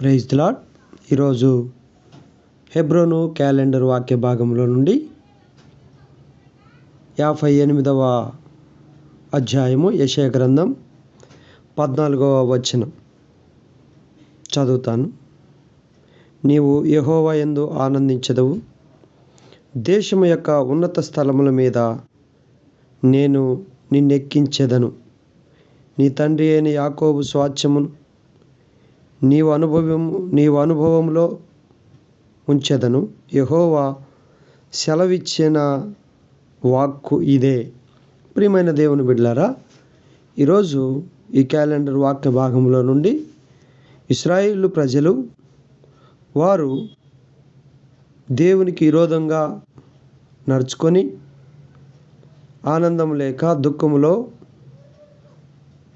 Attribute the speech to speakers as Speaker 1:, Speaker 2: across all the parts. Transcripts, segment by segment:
Speaker 1: Praise lord ఈరోజు హెబ్రోను calendar వాక్య భాగంలో నుండి యాభై ఎనిమిదవ అధ్యాయము యశయ గ్రంథం పద్నాలుగవ వచనం. చదువుతాను. నీవు యహోవా ఎందు ఆనందించదవు. దేశము యొక్క ఉన్నత స్థలముల మీద నేను నిన్నెక్కించెదను. నీ తండ్రి అయిన యాకోబు స్వాచ్యమును నీవు అనుభవం నీవు అనుభవంలో ఉంచెదను. యహోవా సెలవిచ్చిన వాక్కు ఇదే. ప్రియమైన దేవుని బిడ్లారా ఈరోజు ఈ క్యాలెండర్ వాక్య భాగంలో నుండి ఇస్రాయిల్ ప్రజలు వారు దేవునికి విరోధంగా నడుచుకొని ఆనందం లేక దుఃఖములో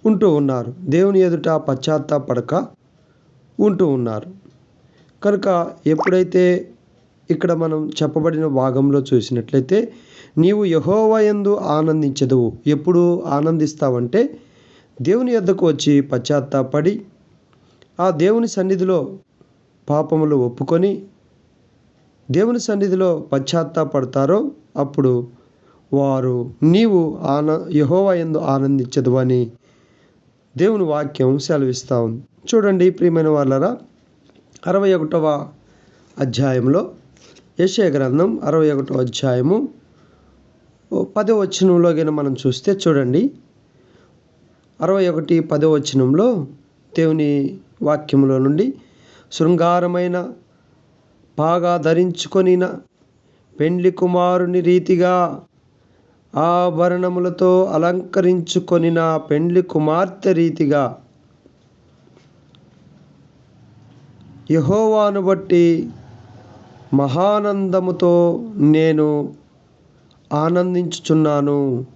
Speaker 1: ఉంటూ ఉన్నారు. దేవుని ఎదుట పశ్చాత్తాపడక ఉంటూ ఉన్నారు. కనుక ఎప్పుడైతే ఇక్కడ మనం చెప్పబడిన భాగంలో చూసినట్లయితే నీవు యహోవా యందు ఆనందించదువు. ఎప్పుడు ఆనందిస్తావంటే దేవుని యొద్దకు వచ్చి పశ్చాత్తాపడి ఆ దేవుని సన్నిధిలో పాపములు ఒప్పుకొని దేవుని సన్నిధిలో పశ్చాత్తాపడతారో అప్పుడు వారు నీవు ఆన యహోవా ఎందు ఆనందించదు అని దేవుని వాక్యం సెలవిస్తూ ఉంది. చూడండి ప్రియమైన వాళ్ళరా అరవై ఒకటవ అధ్యాయంలో యశయ గ్రంథం అరవై ఒకటవ అధ్యాయము పదో వచనంలో కానీ మనం చూస్తే చూడండి. అరవై ఒకటి పదో వచనంలో దేవుని వాక్యంలో నుండి శృంగారమైన బాగా ధరించుకొనిన పెండ్లి కుమారుని రీతిగా ఆభరణములతో నా పెండ్లి కుమార్తె రీతిగా యహోవాను బట్టి మహానందముతో నేను ఆనందించుచున్నాను.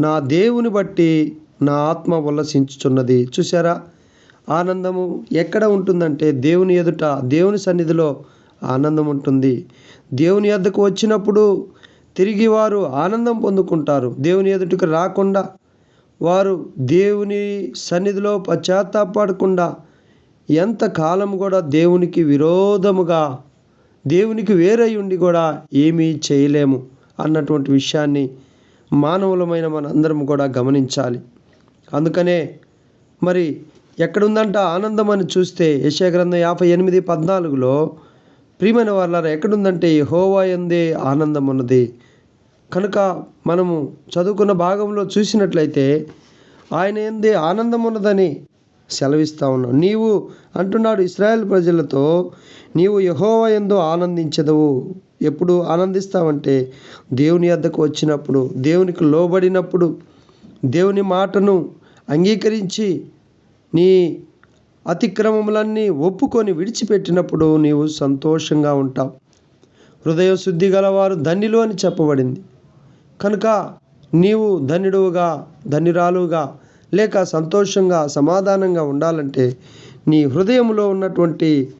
Speaker 1: నా దేవుని బట్టి నా ఆత్మ ఉల్లసించుచున్నది. చూసారా ఆనందము ఎక్కడ ఉంటుందంటే దేవుని ఎదుట దేవుని సన్నిధిలో ఆనందం ఉంటుంది. దేవుని ఎద్దకు వచ్చినప్పుడు తిరిగి వారు ఆనందం పొందుకుంటారు. దేవుని ఎదుటికి రాకుండా వారు దేవుని సన్నిధిలో పశ్చాత్తాపడకుండా ఎంతకాలం కూడా దేవునికి విరోధముగా దేవునికి వేరై ఉండి కూడా ఏమీ చేయలేము అన్నటువంటి విషయాన్ని మానవులమైన మనందరం కూడా గమనించాలి. అందుకనే మరి ఎక్కడుందంట ఆనందం అని చూస్తే యశగ్రంథం యాభై ఎనిమిది పద్నాలుగులో ప్రియమైన వాళ్ళారా ఎక్కడుందంటే యహోవా ఎందే ఆనందం ఉన్నది కనుక మనము చదువుకున్న భాగంలో చూసినట్లయితే ఆయన ఎందే ఆనందం ఉన్నదని సెలవిస్తూ ఉన్నావు నీవు అంటున్నాడు ఇస్రాయల్ ప్రజలతో నీవు యహోవా ఎందో ఆనందించదవు. ఎప్పుడు ఆనందిస్తావంటే దేవుని వద్దకు వచ్చినప్పుడు దేవునికి లోబడినప్పుడు దేవుని మాటను అంగీకరించి నీ అతిక్రమములన్నీ ఒప్పుకొని విడిచిపెట్టినప్పుడు నీవు సంతోషంగా ఉంటావు. హృదయ శుద్ధి గలవారు ధన్యులు అని చెప్పబడింది. కనుక నీవు ధన్యుడుగా ధన్యురాలుగా లేక సంతోషంగా సమాధానంగా ఉండాలంటే నీ హృదయంలో ఉన్నటువంటి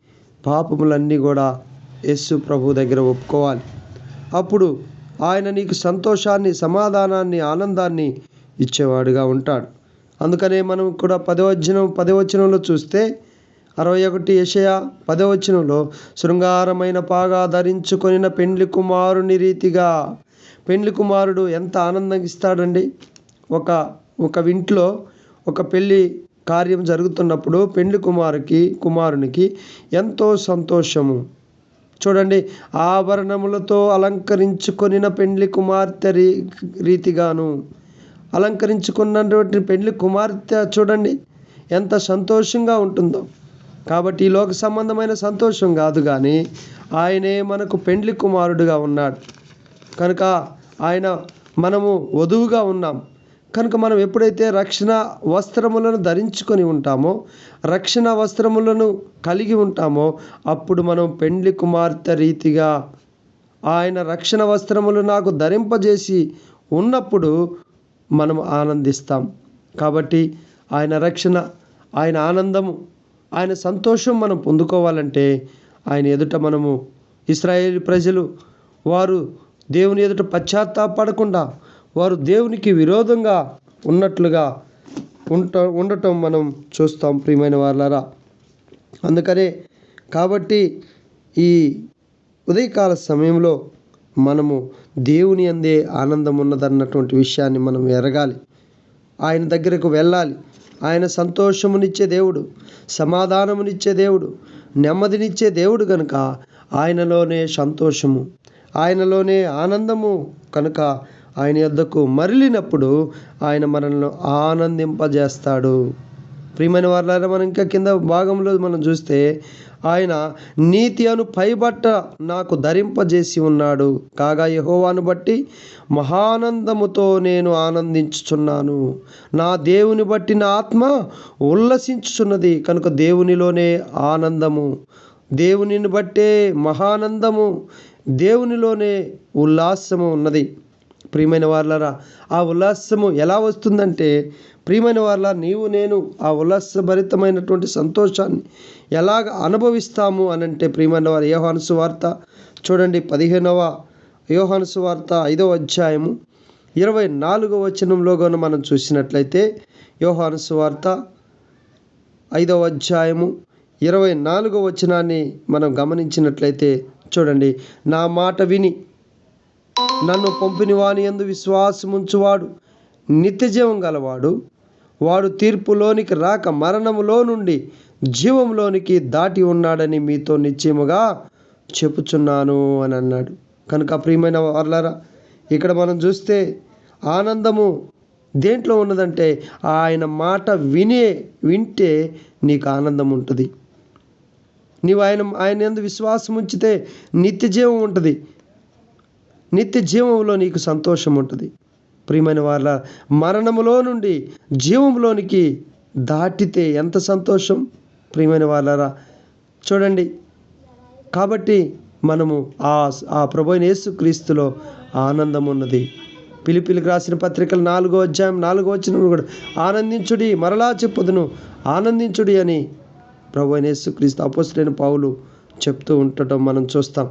Speaker 1: పాపములన్నీ కూడా యస్సు ప్రభు దగ్గర ఒప్పుకోవాలి. అప్పుడు ఆయన నీకు సంతోషాన్ని సమాధానాన్ని ఆనందాన్ని ఇచ్చేవాడుగా ఉంటాడు. అందుకనే మనం కూడా పదవచనం పదవచనంలో చూస్తే అరవై ఒకటి యషయా పదవచనంలో శృంగారమైన పాగా ధరించుకొనిన పెండ్లి కుమారుని రీతిగా. పెండ్లి కుమారుడు ఎంత ఆనందం ఇస్తాడండి? ఒక ఒక ఇంట్లో ఒక పెళ్ళి కార్యం జరుగుతున్నప్పుడు పెండ్లి కుమారుకి కుమారునికి ఎంతో సంతోషము. చూడండి ఆభరణములతో అలంకరించుకొనిన పెండ్లి కుమార్తె రీ రీతిగాను. అలంకరించుకున్నటువంటి పెండ్లి కుమార్తె చూడండి ఎంత సంతోషంగా ఉంటుందో. కాబట్టి ఈ లోక సంబంధమైన సంతోషం కాదు కానీ ఆయనే మనకు పెండ్లి కుమారుడుగా ఉన్నాడు. కనుక ఆయన మనము వధువుగా ఉన్నాం. కనుక మనం ఎప్పుడైతే రక్షణ వస్త్రములను ధరించుకొని ఉంటామో రక్షణ వస్త్రములను కలిగి ఉంటామో అప్పుడు మనం పెండ్లి కుమార్తె రీతిగా ఆయన రక్షణ వస్త్రములు నాకు ధరింపజేసి ఉన్నప్పుడు మనం ఆనందిస్తాం. కాబట్టి ఆయన రక్షణ ఆయన ఆనందము ఆయన సంతోషం మనం పొందుకోవాలంటే ఆయన ఎదుట మనము ఇస్రాయేల్ ప్రజలు వారు దేవుని ఎదుట పశ్చాత్తాపడకుండా వారు దేవునికి విరోధంగా ఉన్నట్లుగా ఉంట ఉండటం మనం చూస్తాం ప్రియమైన వాళ్ళారా అందుకనే కాబట్టి ఈ ఉదయకాల సమయంలో మనము దేవుని అందే ఆనందం ఉన్నదన్నటువంటి విషయాన్ని మనం ఎరగాలి. ఆయన దగ్గరకు వెళ్ళాలి. ఆయన సంతోషమునిచ్చే దేవుడు సమాధానమునిచ్చే దేవుడు నెమ్మదినిచ్చే దేవుడు కనుక ఆయనలోనే సంతోషము ఆయనలోనే ఆనందము కనుక ఆయన యొద్దకు మరలినప్పుడు ఆయన మనల్ని ఆనందింపజేస్తాడు. ప్రియమైన వారులారా మనం ఇంకా కింద భాగంలో మనం చూస్తే ఆయన నీతి అను పైబట్ట నాకు ధరింపజేసి ఉన్నాడు. కాగా యహోవాను బట్టి మహానందముతో నేను ఆనందించుచున్నాను. నా దేవుని బట్టి నా ఆత్మ ఉల్లసించుచున్నది కనుక దేవునిలోనే ఆనందము. దేవునిని బట్టే మహానందము దేవునిలోనే ఉల్లాసము ఉన్నది. ప్రియమైన వాళ్ళరా ఆ ఉల్లాసము ఎలా వస్తుందంటే ప్రియమైన వాళ్ళ నీవు నేను ఆ ఉల్లాసభరితమైనటువంటి సంతోషాన్ని ఎలాగ అనుభవిస్తాము అని అంటే ప్రియమైన వారు యోహాను వార్త చూడండి పదిహేనవ యోహాను వార్త ఐదవ అధ్యాయము ఇరవై నాలుగవ వచనంలోగాను మనం చూసినట్లయితే యోహాను వార్త ఐదవ అధ్యాయము ఇరవై నాలుగవ వచనాన్ని మనం గమనించినట్లయితే చూడండి నా మాట విని నన్ను పంపిన వాని ఎందు విశ్వాసముంచువాడు. నిత్యజీవం గలవాడు. వాడు తీర్పులోనికి రాక మరణములో నుండి జీవంలోనికి దాటి ఉన్నాడని మీతో నిశ్చయముగా చెప్పుచున్నాను అని అన్నాడు. కనుక ప్రియమైన వర్లరా ఇక్కడ మనం చూస్తే ఆనందము దేంట్లో ఉన్నదంటే ఆయన మాట వినే వింటే నీకు ఆనందం ఉంటుంది. నీవు ఆయన ఆయన ఎందు విశ్వాసం ఉంచితే నిత్య జీవం ఉంటుంది. నిత్య జీవంలో నీకు సంతోషం ఉంటుంది. ప్రియమైన వాళ్ళ మరణములో నుండి జీవంలోనికి దాటితే ఎంత సంతోషం? ప్రియమైన వాళ్ళరా చూడండి. కాబట్టి మనము ఆ ఆ ప్రభు యేసుక్రీస్తులో ఆనందం ఉన్నది. పిలిపిలికి రాసిన పత్రికలు నాలుగో అధ్యాయం నాలుగో వచ్చిన కూడా ఆనందించుడి మరలా చెప్పుదును ఆనందించుడి అని ప్రభు యేసుక్రీస్తు అపోసులైన పావులు చెప్తూ ఉండటం మనం చూస్తాం.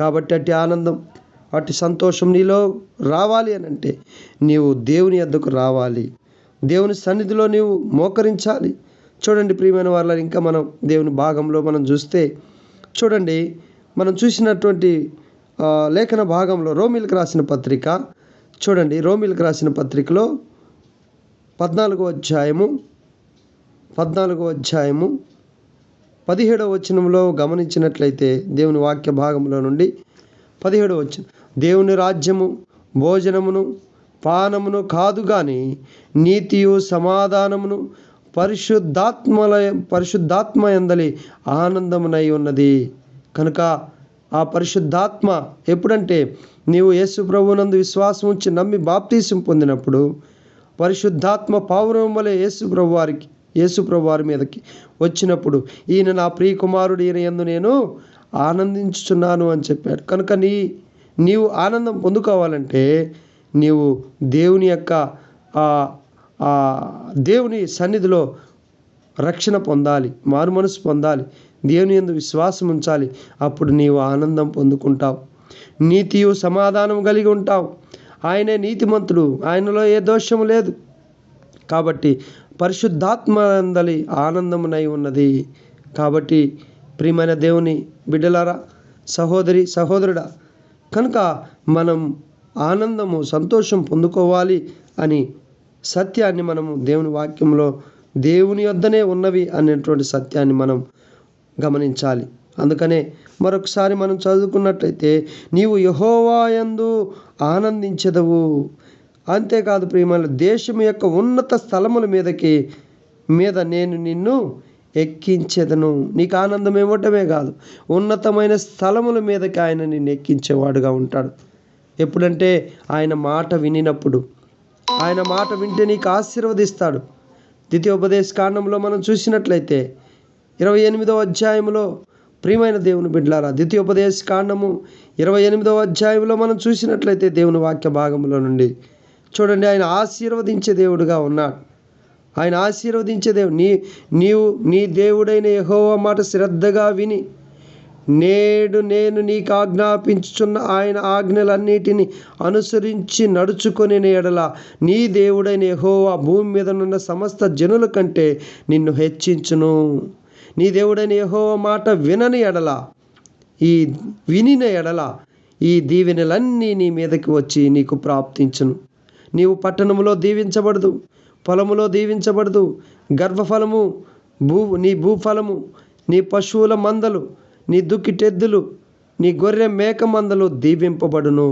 Speaker 1: కాబట్టి అట్టి ఆనందం అట్టి సంతోషం నీలో రావాలి అని అంటే నీవు దేవుని వద్దకు రావాలి. దేవుని సన్నిధిలో నీవు మోకరించాలి. చూడండి ప్రియమైన వాళ్ళ ఇంకా మనం దేవుని భాగంలో మనం చూస్తే చూడండి మనం చూసినటువంటి లేఖన భాగంలో రోమిల్కి రాసిన పత్రిక చూడండి రోమిల్కి రాసిన పత్రికలో పద్నాలుగో అధ్యాయము పద్నాలుగో అధ్యాయము పదిహేడవ వచనంలో గమనించినట్లయితే దేవుని వాక్య భాగంలో నుండి పదిహేడవ వచనం దేవుని రాజ్యము భోజనమును పానమును కాదు కానీ నీతియు సమాధానమును పరిశుద్ధాత్మల పరిశుద్ధాత్మ ఎందలి ఆనందమునై ఉన్నది. కనుక ఆ పరిశుద్ధాత్మ ఎప్పుడంటే నీవు యేసు ప్రభునందు విశ్వాసం ఉంచి నమ్మి బాప్తీసం పొందినప్పుడు పరిశుద్ధాత్మ పావురం వలె యేసు ప్రభు వారికి యేసు ప్రభు వారి మీదకి వచ్చినప్పుడు ఈయన నా ప్రియకుమారుడు ఈయన ఎందు నేను ఆనందించుచున్నాను అని చెప్పాడు. కనుక నీ నీవు ఆనందం పొందుకోవాలంటే నీవు దేవుని యొక్క ఆ దేవుని సన్నిధిలో రక్షణ పొందాలి మారు మనసు పొందాలి దేవుని ఎందు విశ్వాసం ఉంచాలి. అప్పుడు నీవు ఆనందం పొందుకుంటావు. నీతియు సమాధానం కలిగి ఉంటావు. ఆయనే నీతిమంతుడు ఆయనలో ఏ దోషము లేదు. కాబట్టి పరిశుద్ధాత్మందలి ఆనందమునై ఉన్నది. కాబట్టి ప్రియమైన దేవుని బిడ్డలారా సహోదరి సహోదరుడా కనుక మనం ఆనందము సంతోషం పొందుకోవాలి అని సత్యాన్ని మనము దేవుని వాక్యంలో దేవుని యొద్దనే ఉన్నవి అనేటువంటి సత్యాన్ని మనం గమనించాలి. అందుకనే మరొకసారి మనం చదువుకున్నట్లయితే నీవు యహోవాయందు ఆనందించదవు. అంతేకాదు ప్రియమైన దేశం యొక్క ఉన్నత స్థలముల మీదకి మీద నేను నిన్ను ఎక్కించెదను. నీకు ఆనందం ఇవ్వటమే కాదు. ఉన్నతమైన స్థలముల మీదకి ఆయన నిన్ను ఎక్కించేవాడుగా ఉంటాడు. ఎప్పుడంటే ఆయన మాట వినినప్పుడు. ఆయన మాట వింటే నీకు ఆశీర్వదిస్తాడు. ద్వితీయోపదేశ కాండంలో మనం చూసినట్లయితే ఇరవై ఎనిమిదవ అధ్యాయంలో ప్రియమైన దేవుని బిడ్డలారా ద్వితీయోపదేశ కాండము ఇరవై ఎనిమిదవ అధ్యాయంలో మనం చూసినట్లయితే దేవుని వాక్య భాగంలో నుండి చూడండి ఆయన ఆశీర్వదించే దేవుడుగా ఉన్నాడు. ఆయన ఆశీర్వదించే దేవుడు. నీ నీవు నీ దేవుడైన యెహోవా మాట శ్రద్ధగా విని నేడు నేను నీకు ఆజ్ఞాపించుచున్న ఆయన ఆజ్ఞలన్నిటిని అనుసరించి నడుచుకొని ఎడల నీ దేవుడైన యహోవా భూమి మీద ఉన్న సమస్త జనుల కంటే నిన్ను హెచ్చించును. నీ దేవుడైన యహోవ మాట వినని ఎడల ఈ వినిన ఎడల ఈ దీవెనలన్నీ నీ మీదకి వచ్చి నీకు ప్రాప్తించును. నీవు పట్టణంలో దీవించబడదు. పొలములో దీవించబడదు. గర్భఫలము భూ నీ భూఫలము నీ పశువుల మందలు నీ దుక్కిటెద్దులు నీ గొర్రె మేక మందలు దీవింపబడును.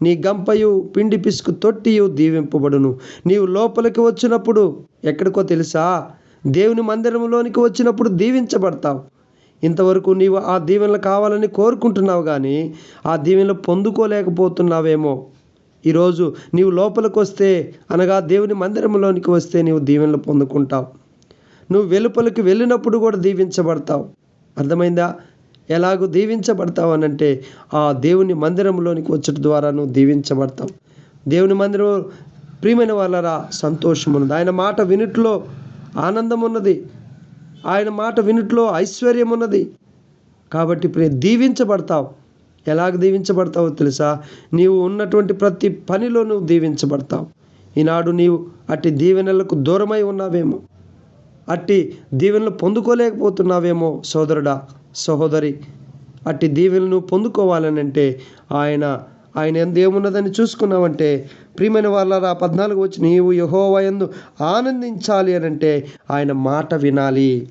Speaker 1: నీ గంపయు పిండి పిసుకు తొట్టియు దీవింపబడును. నీవు లోపలికి వచ్చినప్పుడు ఎక్కడికో తెలుసా? దేవుని మందిరంలోనికి వచ్చినప్పుడు దీవించబడతావు. ఇంతవరకు నీవు ఆ దీవెనలు కావాలని కోరుకుంటున్నావు కానీ ఆ దీవెనలు పొందుకోలేకపోతున్నావేమో. ఈరోజు నీవు లోపలికి వస్తే అనగా దేవుని మందిరంలోనికి వస్తే నీవు దీవెనలు పొందుకుంటావు. నువ్వు వెలుపలికి వెళ్ళినప్పుడు కూడా దీవించబడతావు. అర్థమైందా? ఎలాగో దీవించబడతావు అని అంటే ఆ దేవుని మందిరంలోనికి వచ్చట ద్వారా నువ్వు దీవించబడతావు. దేవుని మందిరం ప్రియమైన వాళ్ళరా సంతోషం ఉన్నది. ఆయన మాట వినుట్లో ఆనందం ఉన్నది. ఆయన మాట వినుట్లో ఐశ్వర్యం ఉన్నది. కాబట్టి ప్రియ దీవించబడతావు. ఎలాగ దీవించబడతావో తెలుసా? నీవు ఉన్నటువంటి ప్రతి పనిలో నువ్వు దీవించబడతావు. ఈనాడు నీవు అట్టి దీవెనలకు దూరమై ఉన్నావేమో. అట్టి దీవెనలు పొందుకోలేకపోతున్నావేమో సోదరుడా సహోదరి. అట్టి దీవెనలు పొందుకోవాలని అంటే ఆయన ఆయన ఎందు ఏమున్నదని చూసుకున్నావంటే ప్రియమైన వాళ్ళ పద్నాలుగు వచ్చి నీవు యహోవయందు ఆనందించాలి అని అంటే ఆయన మాట వినాలి.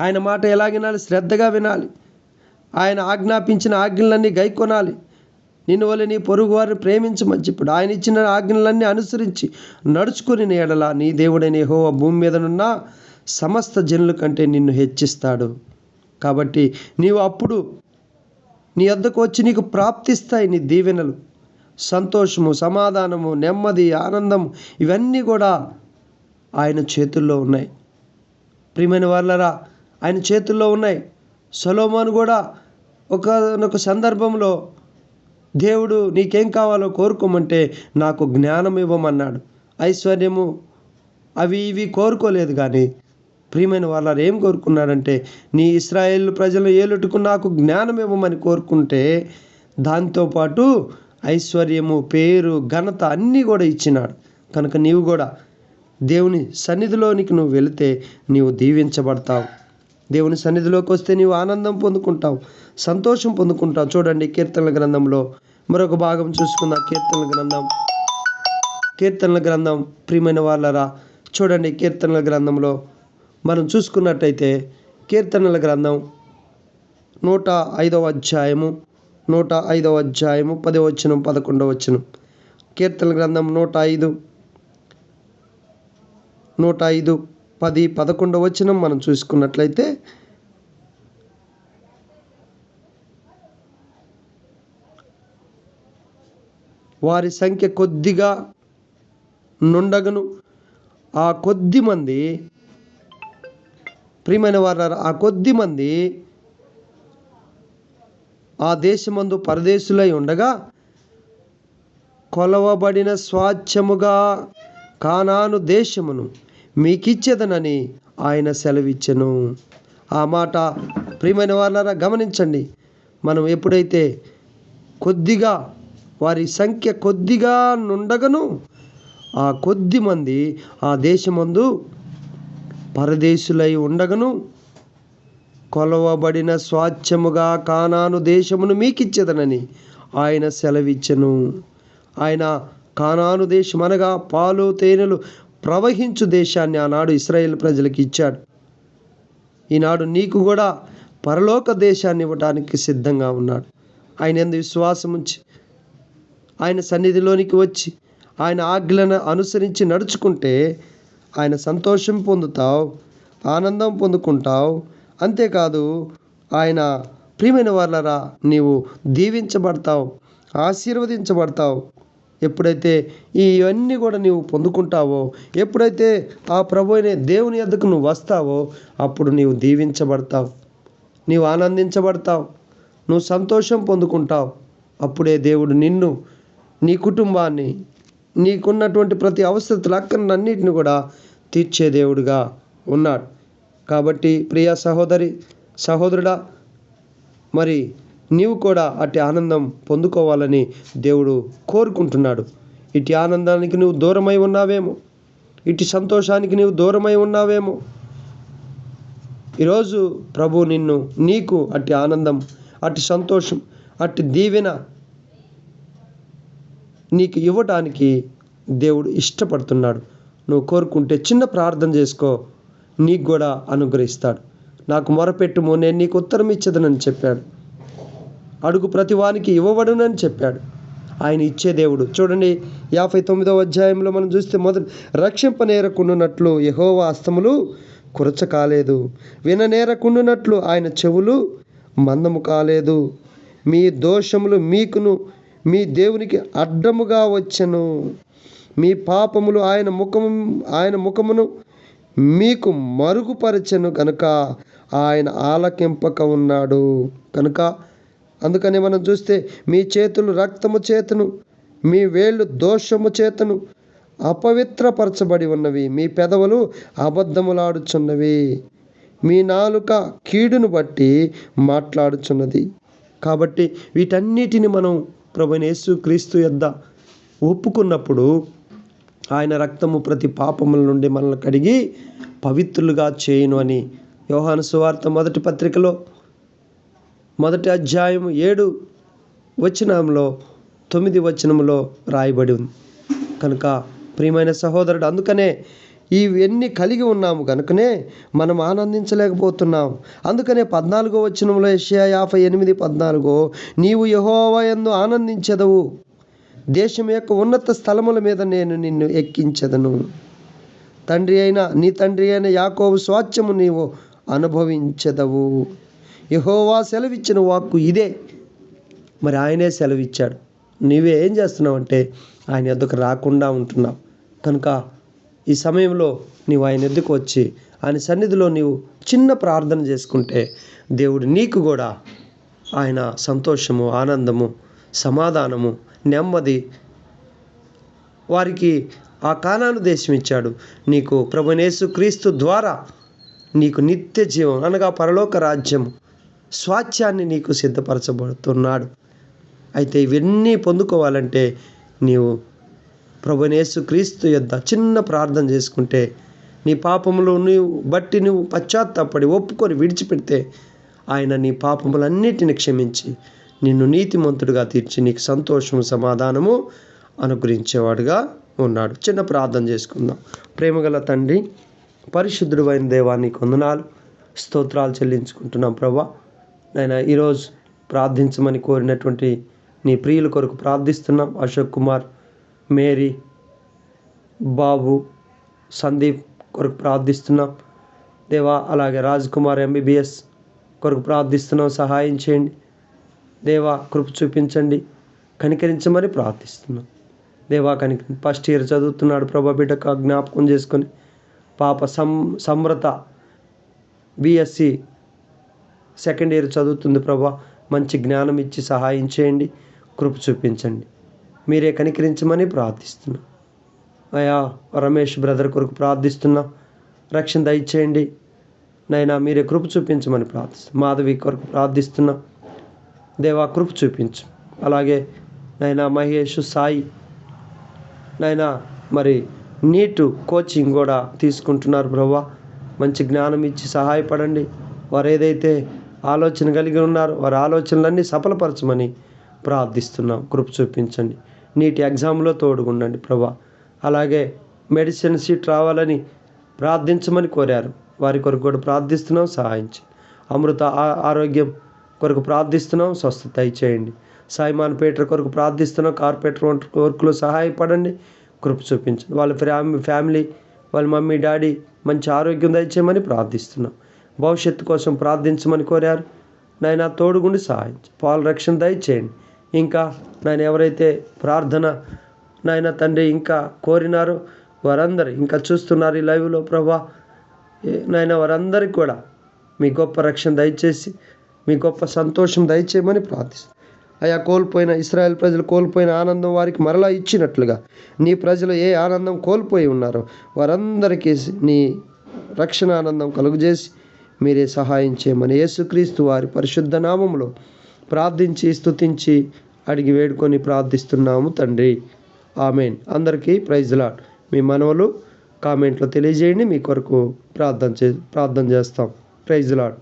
Speaker 1: ఆయన మాట ఎలా వినాలి శ్రద్ధగా వినాలి. ఆయన ఆజ్ఞాపించిన ఆజ్ఞలన్నీ గైకొనాలి. నిన్ను వల్ల నీ పొరుగు వారిని ప్రేమించమని చెప్పాడు ఆయన ఇచ్చిన ఆజ్ఞలన్నీ అనుసరించి నడుచుకుని నీ నీ దేవుడైన యెహోవా భూమి మీదనున్న సమస్త జనుల కంటే నిన్ను హెచ్చిస్తాడు. కాబట్టి నీవు అప్పుడు నీ వద్దకు వచ్చి నీకు ప్రాప్తిస్తాయి నీ దీవెనలు. సంతోషము సమాధానము నెమ్మది ఆనందము ఇవన్నీ కూడా ఆయన చేతుల్లో ఉన్నాయి. ప్రియమైన వాళ్ళరా ఆయన చేతుల్లో ఉన్నాయి. సొలోమాను కూడా ఒకనొక సందర్భంలో దేవుడు నీకేం కావాలో కోరుకోమంటే నాకు జ్ఞానం ఇవ్వమన్నాడు. ఐశ్వర్యము అవి ఇవి కోరుకోలేదు కానీ ప్రియమైన వాళ్ళు ఏం కోరుకున్నాడంటే నీ ఇస్రాయేల్ ప్రజలు ఏలుటకు నాకు జ్ఞానం ఇవ్వమని కోరుకుంటే దాంతోపాటు ఐశ్వర్యము పేరు ఘనత అన్నీ కూడా ఇచ్చినాడు. కనుక నీవు కూడా దేవుని సన్నిధిలోనికి నువ్వు వెళితే నీవు దీవించబడతావు. దేవుని సన్నిధిలోకి వస్తే నీవు ఆనందం పొందుకుంటావు సంతోషం పొందుకుంటావు. చూడండి కీర్తనల గ్రంథంలో మరొక భాగం చూసుకుందాం. కీర్తనల గ్రంథం. కీర్తనల గ్రంథం ప్రియమైన వాళ్ళరా చూడండి కీర్తనల గ్రంథంలో మనం చూసుకున్నట్టయితే కీర్తనల గ్రంథం నూట ఐదవ అధ్యాయము నూట ఐదవ అధ్యాయము పదవ వచనం పదకొండవ వచనం. కీర్తన గ్రంథం నూట ఐదు నూట ఐదు. పది పదకొండవ వచనం మనం చూసుకున్నట్లయితే వారి సంఖ్య కొద్దిగా నుండగను. ఆ కొద్ది మంది ప్రియమైన వారు ఆ కొద్ది మంది ఆ దేశమందు పరదేశులై ఉండగా కొలవబడిన స్వాచ్ఛముగా కానాను దేశమును మీకిచ్చేదనని ఆయన సెలవిచ్చెను. ఆ మాట ప్రియమైన వాళ్ళారా గమనించండి. మనం ఎప్పుడైతే కొద్దిగా వారి సంఖ్య కొద్దిగా నుండగను ఆ కొద్ది మంది ఆ దేశమందు పరదేశులై ఉండగను. కొలవబడిన స్వాచ్ఛముగా కానాను దేశమును మీకిచ్చేదనని ఆయన సెలవిచ్చెను. ఆయన కానాను దేశం అనగా పాలు తేనెలు ప్రవహించు దేశాన్ని ఆనాడు ఇస్రాయేల్ ప్రజలకు ఇచ్చాడు. ఈనాడు నీకు కూడా పరలోక దేశాన్ని ఇవ్వడానికి సిద్ధంగా ఉన్నాడు. ఆయన ఎందు విశ్వాసం ఉంచి ఆయన సన్నిధిలోనికి వచ్చి ఆయన ఆజ్ఞలను అనుసరించి నడుచుకుంటే ఆయన సంతోషం పొందుతావు ఆనందం పొందుకుంటావు. అంతేకాదు ఆయన ప్రియమైన వాళ్ళరా నీవు దీవించబడతావు ఆశీర్వదించబడతావు. ఎప్పుడైతే ఇవన్నీ కూడా నీవు పొందుకుంటావో ఎప్పుడైతే ఆ ప్రభు దేవుని ఎద్దకు నువ్వు వస్తావో అప్పుడు నీవు దీవించబడతావు. నీవు ఆనందించబడతావు. నువ్వు సంతోషం పొందుకుంటావు. అప్పుడే దేవుడు నిన్ను నీ కుటుంబాన్ని నీకున్నటువంటి ప్రతి అవసరతలు అక్కడన్నిటిని కూడా తీర్చే దేవుడుగా ఉన్నాడు. కాబట్టి ప్రియ సహోదరి సహోదరుడా మరి నీవు కూడా అట్టి ఆనందం పొందుకోవాలని దేవుడు కోరుకుంటున్నాడు. ఇటు ఆనందానికి నువ్వు దూరమై ఉన్నావేమో? ఇటు సంతోషానికి నీవు దూరమై ఉన్నావేమో? ఈరోజు ప్రభు నిన్ను నీకు అట్టి ఆనందం అట్టి సంతోషం అట్టి దీవెన నీకు ఇవ్వటానికి దేవుడు ఇష్టపడుతున్నాడు. నువ్వు కోరుకుంటే చిన్న ప్రార్థన చేసుకో. నీకు కూడా అనుగ్రహిస్తాడు. నాకు మొరపెట్టుము నేను నీకు ఉత్తరం ఇచ్చదనని చెప్పాడు. అడుగు ప్రతి వానికి ఇవ్వబడునని చెప్పాడు. ఆయన ఇచ్చే దేవుడు. చూడండి యాభై తొమ్మిదవ అధ్యాయంలో మనం చూస్తే మొదటి రక్షింపనేరకుండునట్లు యహోవా హస్తములు కురచ కాలేదు. విననేరకుండునట్లు ఆయన చెవులు మందము కాలేదు. మీ దోషములు మీకును మీ దేవునికి అడ్డముగా వచ్చెను. మీ పాపములు ఆయన ముఖము ఆయన ముఖమును మీకు మరుగుపరచెను కనుక ఆయన ఆలకింపక ఉన్నాడు. కనుక అందుకని మనం చూస్తే మీ చేతులు రక్తము చేతను మీ వేళ్ళు దోషము చేతను అపవిత్రపరచబడి ఉన్నవి. మీ పెదవులు అబద్ధములాడుచున్నవి. మీ నాలుక కీడును బట్టి మాట్లాడుచున్నది. కాబట్టి వీటన్నిటిని మనం ప్రభునేసు క్రీస్తు యొద్ద ఒప్పుకున్నప్పుడు ఆయన రక్తము ప్రతి పాపముల నుండి మనల్ని కడిగి పవిత్రులుగా చేయును అని యోహాను సువార్త మొదటి పత్రికలో మొదటి అధ్యాయం ఏడు వచనంలో తొమ్మిది వచనంలో రాయబడి ఉంది. కనుక ప్రియమైన సహోదరుడు అందుకనే ఇవన్నీ కలిగి ఉన్నాము కనుకనే మనం ఆనందించలేకపోతున్నాం. అందుకనే పద్నాలుగో వచనంలో ఏషియా యాభై ఎనిమిది పద్నాలుగో నీవు యహోవయందు ఆనందించదవు. దేశం యొక్క ఉన్నత స్థలముల మీద నేను నిన్ను ఎక్కించదను. తండ్రి అయిన నీ తండ్రి అయిన యాకోబు స్వాచ్ఛము నీవు అనుభవించదవు. యహోవా సెలవిచ్చిన వాక్కు ఇదే. మరి ఆయనే సెలవిచ్చాడు. నువ్వేం చేస్తున్నావంటే చేస్తున్నావు అంటే ఆయన ఎద్దుకు రాకుండా ఉంటున్నావు. కనుక ఈ సమయంలో నీవు ఆయన ఎద్దుకు వచ్చి ఆయన సన్నిధిలో నీవు చిన్న ప్రార్థన చేసుకుంటే దేవుడు నీకు కూడా ఆయన సంతోషము ఆనందము సమాధానము నెమ్మది వారికి ఆ కానాను దేశం ఇచ్చాడు. నీకు ప్రభునేసు క్రీస్తు ద్వారా నీకు నిత్య జీవం అనగా పరలోక రాజ్యం స్వాచ్యాన్ని నీకు సిద్ధపరచబడుతున్నాడు. అయితే ఇవన్నీ పొందుకోవాలంటే నీవు ప్రభునేసు క్రీస్తు యొద్ద చిన్న ప్రార్థన చేసుకుంటే నీ పాపములు నీవు బట్టి నువ్వు పశ్చాత్తాపడి ఒప్పుకొని విడిచిపెడితే ఆయన నీ పాపములన్నిటిని క్షమించి నిన్ను నీతిమంతుడిగా తీర్చి నీకు సంతోషము సమాధానము అనుగ్రహించేవాడుగా ఉన్నాడు. చిన్న ప్రార్థన చేసుకుందాం. ప్రేమగల తండ్రి పరిశుద్ధుడు అయిన దేవానికి వందనాలు. స్తోత్రాలు చెల్లించుకుంటున్నాం ప్రభా. నేను ఈరోజు ప్రార్థించమని కోరినటువంటి నీ ప్రియుల కొరకు ప్రార్థిస్తున్నాం. అశోక్ కుమార్ మేరీ బాబు సందీప్ కొరకు ప్రార్థిస్తున్నాం. దేవా అలాగే రాజ్ కుమార్ ఎంబీబీఎస్ కొరకు ప్రార్థిస్తున్నాం. సహాయం చేయండి. దేవా కృప చూపించండి. కనికరించమని ప్రార్థిస్తున్నాం. దేవా కనిక ఫస్ట్ ఇయర్ చదువుతున్నాడు ప్రభా బిడ్డకు జ్ఞాపకం చేసుకొని. పాప సం సమ్రత బిఎస్సి సెకండ్ ఇయర్ చదువుతుంది ప్రభా. మంచి జ్ఞానం ఇచ్చి సహాయం చేయండి. కృప చూపించండి. మీరే కనికరించమని ప్రార్థిస్తున్నా. అయా రమేష్ బ్రదర్ కొరకు ప్రార్థిస్తున్నా. రక్షణ దయచేయండి. నైనా మీరే కృప చూపించమని ప్రార్థిస్తున్నాం. మాధవి కొరకు ప్రార్థిస్తున్నా. దేవా కృప చూపించు. అలాగే నైనా మహేష్ సాయి నైనా మరి నీటు కోచింగ్ కూడా తీసుకుంటున్నారు ప్రభా. మంచి జ్ఞానం ఇచ్చి సహాయపడండి. వారు ఏదైతే ఆలోచన కలిగి ఉన్నారు. వారి ఆలోచనలన్నీ సఫలపరచమని ప్రార్థిస్తున్నాం. కృప చూపించండి. నీటి ఎగ్జామ్లో తోడుగుండండి ప్రభా. అలాగే మెడిసిన్ సీట్ రావాలని ప్రార్థించమని కోరారు. వారి కొరకు కూడా ప్రార్థిస్తున్నాం. సహాయించి అమృత ఆ- ఆరోగ్యం కొరకు ప్రార్థిస్తున్నాం. స్వస్థత చేయండి. సాయిమాన్ పేటర్ కొరకు ప్రార్థిస్తున్నాం. కార్పొరేటర్ వర్క్లో సహాయపడండి. కృప చూపించండి. వాళ్ళ ఫ్యామిలీ ఫ్యామిలీ వాళ్ళ మమ్మీ డాడీ మంచి ఆరోగ్యం దయచేయమని ప్రార్థిస్తున్నాం. భవిష్యత్తు కోసం ప్రార్థించమని కోరారు. నాయన తోడుగుండి సహాయించి. పాల రక్షణ దయచేయండి. ఇంకా నాయన ఎవరైతే ప్రార్థన నాయన తండ్రి ఇంకా కోరినారో వారందరూ ఇంకా చూస్తున్నారు ఈ లైవ్లో ప్రభా నాయన వారందరికీ కూడా మీ గొప్ప రక్షణ దయచేసి మీ గొప్ప సంతోషం దయచేయమని ప్రార్థిస్తాను అయా కోల్పోయిన ఇస్రాయల్ ప్రజలు కోల్పోయిన ఆనందం వారికి మరలా ఇచ్చినట్లుగా నీ ప్రజలు ఏ ఆనందం కోల్పోయి ఉన్నారో వారందరికీ నీ రక్షణ ఆనందం కలుగజేసి మీరే సహాయం చేయమని యేసుక్రీస్తు వారి పరిశుద్ధ నామములో ప్రార్థించి స్తుతించి అడిగి వేడుకొని ప్రార్థిస్తున్నాము తండ్రి. ఆమెన్. అందరికీ ప్రైజ్ లాడ్ మీ మనవలు కామెంట్లో తెలియజేయండి. మీ కొరకు ప్రార్థన చే ప్రార్థన చేస్తాం. Praise lord